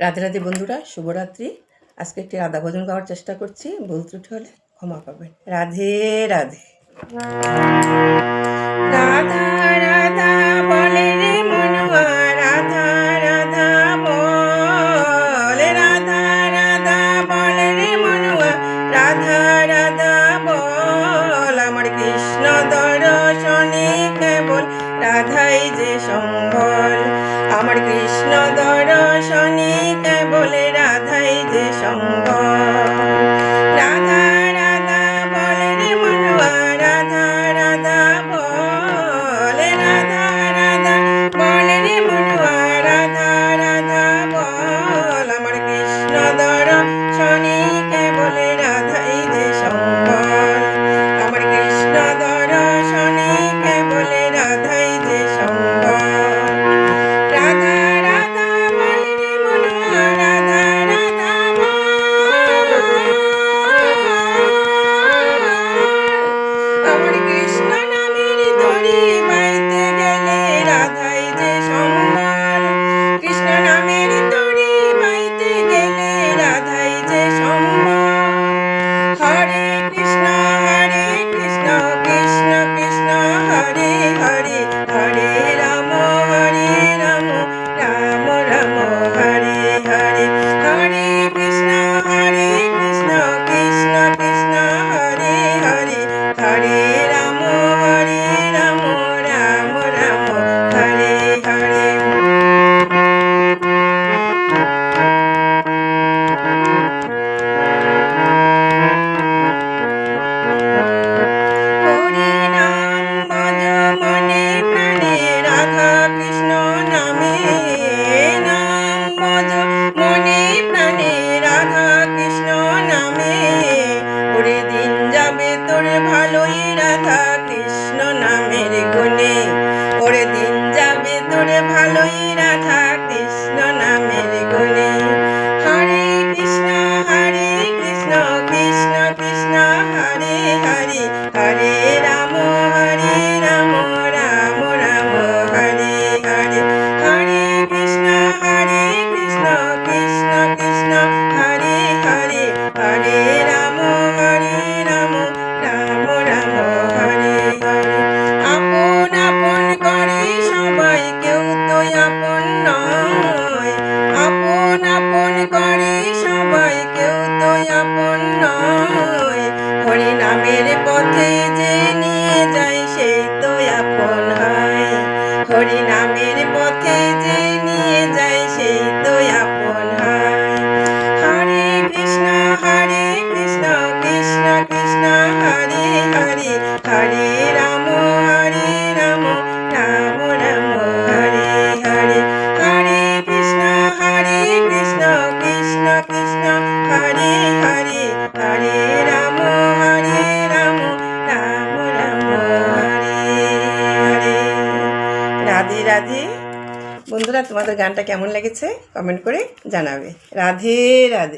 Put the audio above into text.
রাধে রাধে বন্ধুরা, শুভরাত্রি। আজকে একটি রাধা ভোজন খাওয়ার চেষ্টা করছি, ভুল ত্রুটি হলে ক্ষমা পাবেন। রাধে রাধে। রাধা রাধা বলে রে মনুয়া, রাধা রাধা বলে, রাধা রাধা বলে রে রাধা রাধা বল। আমার কৃষ্ণ দর্শনে কেবল রাধাই যে সম্বল। আমার কৃষ্ণ ধর্শনিটা বলে রাধাই যে সঙ্গ? তোরে ভালোই রাধা কৃষ্ণ নামের গুণে। ওরে দিন যাবে তোরে ভালোই রাধা রাধে রাধে। বন্ধুরা তোমাদের গানটা কেমন লেগেছে? কমেন্ট করে জানাবে। রাধে রাধে।